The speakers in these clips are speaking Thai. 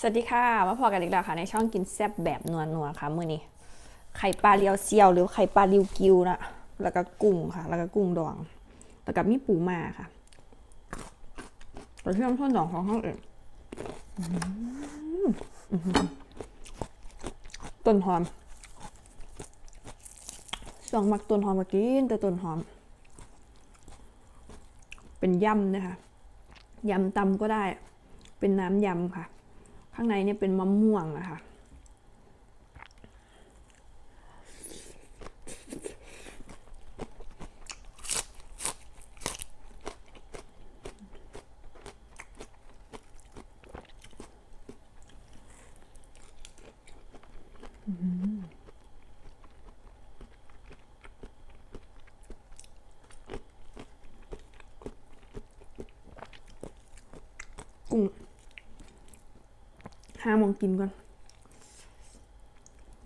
สวัสดีค่ะ มาพอกันอีกแล้วค่ะ ในช่องกินแซ่บแบบนัวนัวๆค่ะมื้อนี้ไข่ปลาเรียวเซียวหรือไข่ปลาริวกิวนะแล้วก็กุ้งค่ะ แล้วก็กุ้งดอง แล้วก็มีปูมาค่ะกระเทียมท่อนดองของห้องเองต้นหอมสองมักต้นหอมมากินแต่ต้นหอม เป็นยำนะคะยำตำก็ได้ เป็นน้ำยำค่ะ ข้างในเนี่ยเป็นมะม่วงนะคะอืม ห้าโมงกินก่อน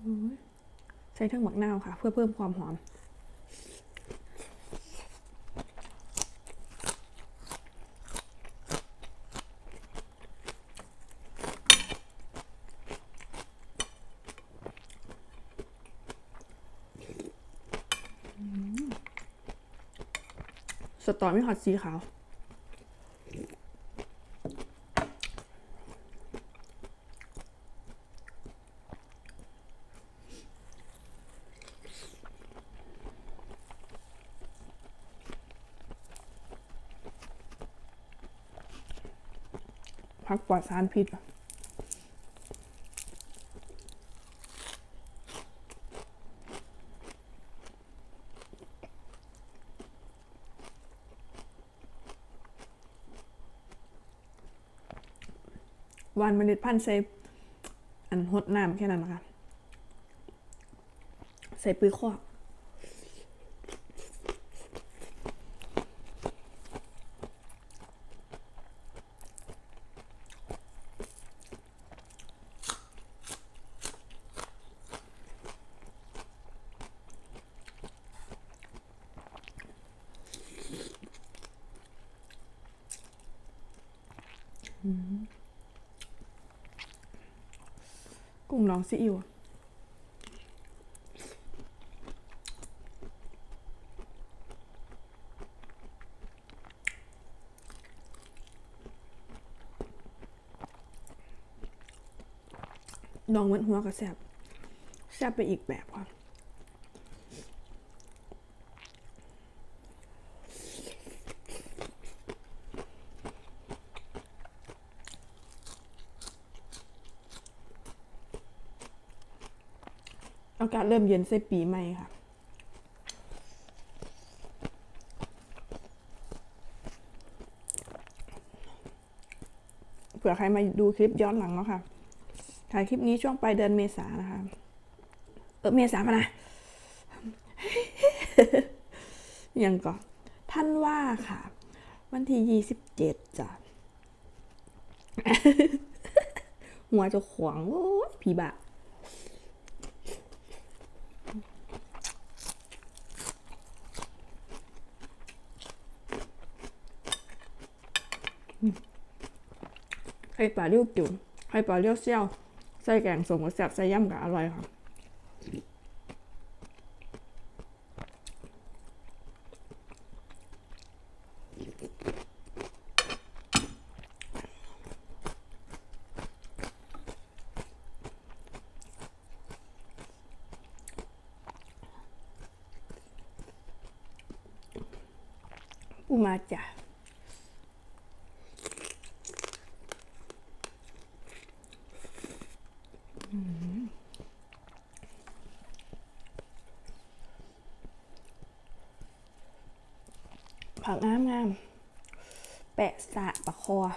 โอ้ยใช้ทั้งหมักนาวค่ะ เพื่อเพิ่มความหอมสตอไม่หอดสีขาว พักปลอดสารพิษวานเมล็ดพันธุ์ใส่อันหดน้ำแค่นั้นนะคะ ใส่ปุ๋ยคอก งน้องซีอิ๊วน้องเหมือนหัวกระแซบแซบไปอีกแบบค่ะ อากาศเริ่มเย็นใส่ปีใหม่ค่ะ เผื่อใครมาดูคลิปย้อนหลังเนาะค่ะ ถ่ายคลิปนี้ช่วงปลายเดือนเมษานะคะ เออเมษาปะนะยังก่อนท่านว่าค่ะ วันที่ยี่สิบเจ็ดจ้ะหัวจะขวางโอ้ยผีบะ ไข่ปลาเลี้ยวจิ๋วไข่ปลาเลี้ยวเซี่ยวใส่แกงส้มกับแซ่บใส่ย่ำกับอร่อยค่ะปูมาจ้ะ ผักงามงามๆ แปะสะปะคออ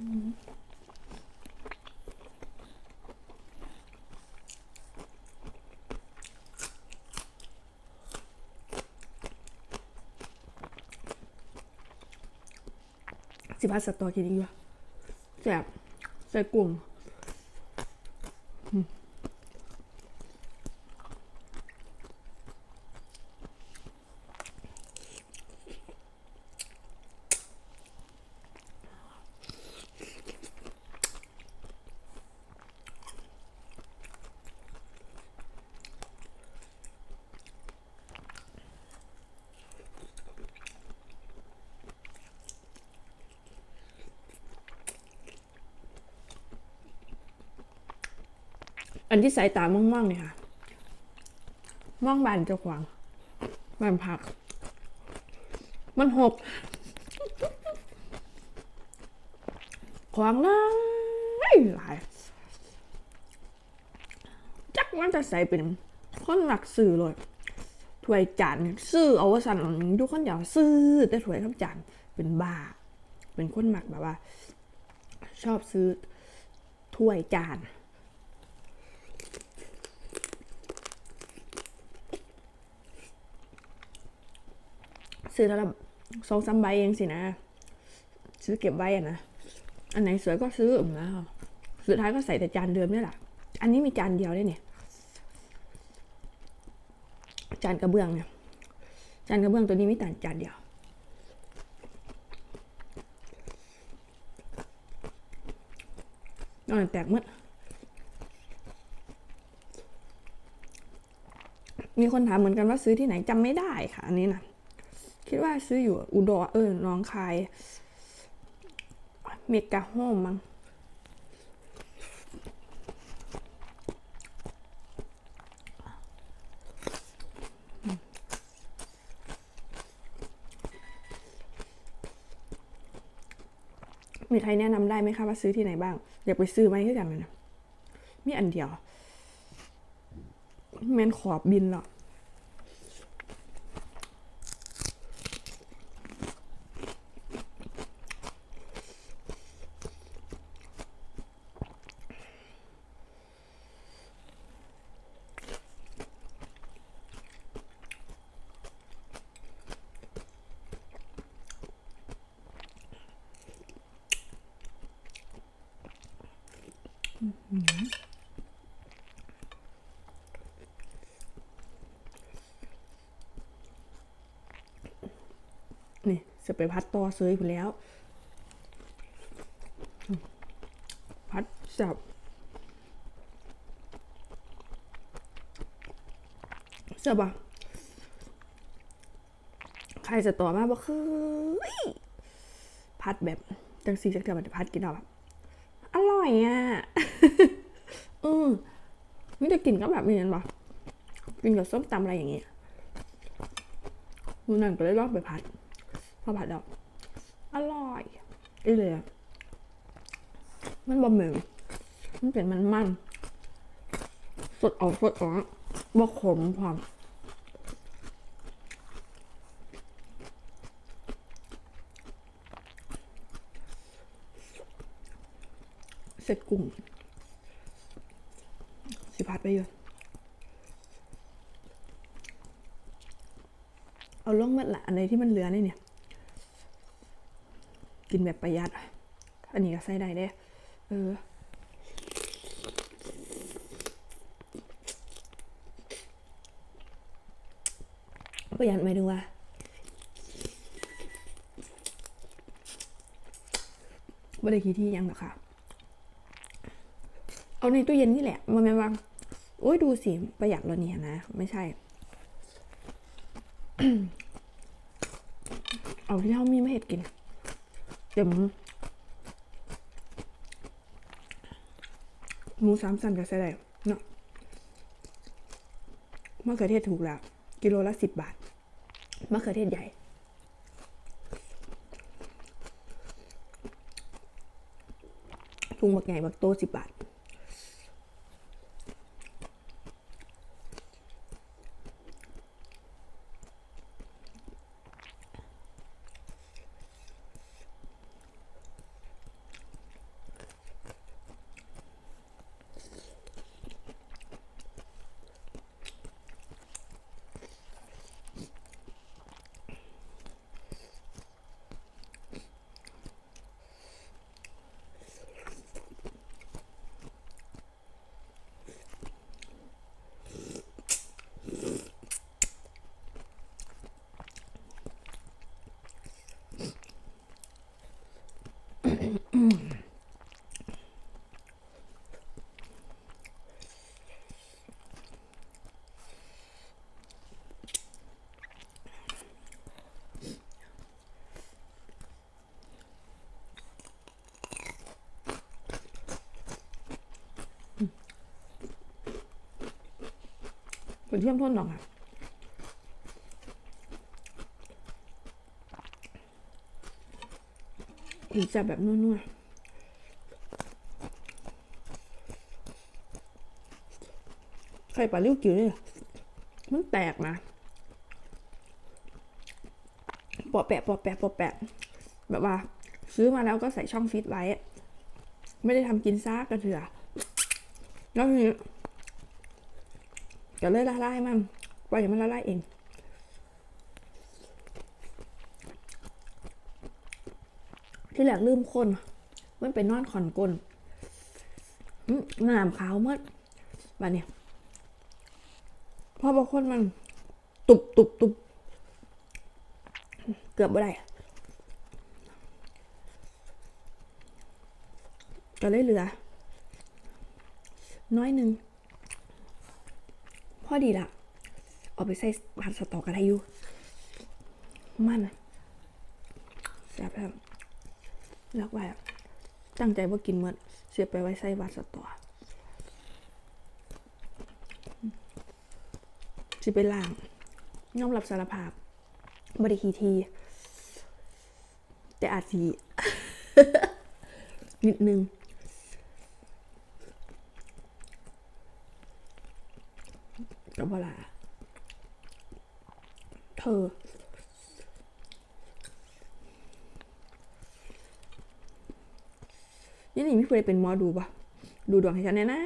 สิบห้าสตอกินดีกว่แสบใส่กลุ่ม อันที่สายตาม่องๆเนี่ยค่ะม่องบานเจ้าขวางบานผัก มันหกขวางหลายหลาย จักมันจะใส่เป็นคนหลักสื่อเลยถ้วยจานซื้อเอาว่าสั่นทุคนอยากซื้อแต่ถ้วยคำจานเป็นบ้า เป็นคนหมักแบบว่า ชอบซื้อถ้วยจาน ซื้อแล้วละสองสามใบเองสินะ ซื้อเก็บไว้อะนะ อันไหนสวยก็ซื้ออืมนะสุดท้ายก็ใส่แต่จานเดิมนี่แหละ อันนี้มีจานเดียวได้เนี่ย จานกระเบื้องเนี่ย จานกระเบื้องตัวนี้มีแต่จานเดียวนอนแตกหมดมีคนถามเหมือนกันว่าซื้อที่ไหนจำไม่ได้ค่ะ อันนี้นะ คิดว่าซื้ออยู่อุดรเออน้องคาย เมกาโฮมมั้งมีใครแนะนำได้ไหมคะว่าซื้อที่ไหนบ้าง อยากไปซื้อไหมคือกันนะมีอันเดียวแมนขอบบินหรอ นี่จะไปพัดต่อซื้ออยู่แล้ว พัดจับเสบะใครจะต่อมาบ่คือ พัดแบบจังสีจังเกือบมันพัดกินเอาแบบ ร่อยอะอืมไม่ได้กินก็แบบนี้นั่นปะกินกับส้มตำอะไรอย่างเงี้ยมือนั่นก็เลยลองไปพัด พอผัดดอกอร่อยอีเลยอะมันบะหมี่มันเป็นมันมันสดออกสดออกบะขมพร้อม เสร็จกุ้งสิพัดไปเยอะเอาลงมาละอันไหนที่มันเหลือนี่เนี่ย กินแบบประหยัด อันนี้ก็ใส่ได้เด้เออประหยัดหมายถึงว่าบริคีที่ยังหรอกค่ะ เอาในตู้เย็นนี่แหละ มันแม่ว่าโอ้ยดูสิประหยัดแล้วเนี่ยนะ ไม่ใช่ เอาที่เขามีไม่เห็ดกิน เดี๋ยวหมูสามสันก็ใส่ได้เนาะมะเขือเทศถูกแล้ว กิโลละสิบบาทมะเขือเทศใหญ่ถุงบักใหญ่บักโตสิบบาท เป็นเชื่อมทนหรอกค่ะกินแซ่บแบบนัวๆไข่ปลาลิ้วกิ้วเนี่ยมันแตกนะปอแปะปอแปะปอแปะ แบบว่า ซื้อมาแล้วก็ใส่ช่องฟิตไว้ ไม่ได้ทำกินซากกระเถื่อแล้วทีนี้ ก็เลยละลายมันปล่อยมันละลายเองที่แหลกลืมคน มันเป็นนอนขอนกลนอื้อหนามขาวหมดแบบนี้พอบางคนมันตุบตุบตุบเกือบไม่ได้ก็เลยเหลือ น้อยหนึ่ง อดีละเอาไปใส่ผัดสตอกันได้อยู่ มันแซ่บแล้วแล้วไว้ตั้งใจว่ากินเมื่อเสียบไปไว้ใส่บัตรสตอสิไปล่างยอมรับสารภาพบริคีที แต่อาจสีนิดนึง กับเวลาเธอ นี่นี่ไม่เคยเป็นหมอดูปะดูดวงให้ฉันแน่นะ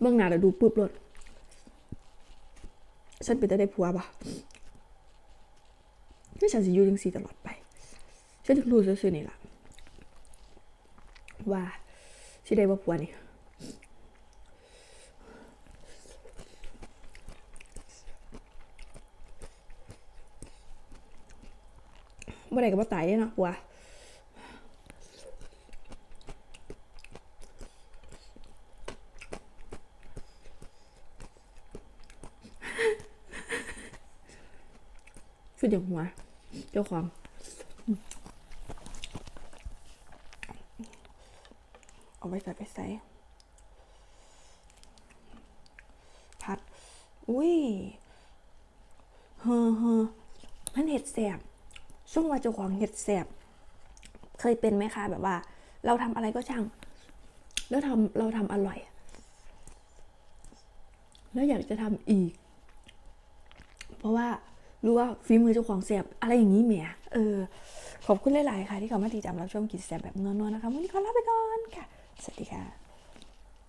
เบื้องหน้าแต่ดูปุ๊บเลยฉันเป็นแต่ได้ผัวปะไม่ฉันจะอยู่ยังสีตลอดไป ฉันถึงรู้ซื่อๆนี่ล่ะว่าสิได้บ่าผัวนี่ บ่ได้ก็บ่ตายเนาะปัวคือเดี๋ยวหัว เจ้าของเอาไปใส่ไปใส่พัด อุ้ยเฮ้อเฮ้อมันเห็ดแสบ ช่วงว่าเจ้าของเห็ดแสบเคยเป็นไหมคะแบบว่า เราทำอะไรก็ช่าง แล้วทำเราทำอร่อย แล้วอยากจะทำอีก เพราะว่ารู้ว่าฝีมือเจ้าของแสบอะไรอย่างนี้แหมเออ ขอบคุณหลาย ๆ ค่ะ ที่เข้ามาติดตามรับชมกิจแสบแบบนัวๆนะคะวันนี้ขอลาไปก่อนค่ะ สวัสดีค่ะ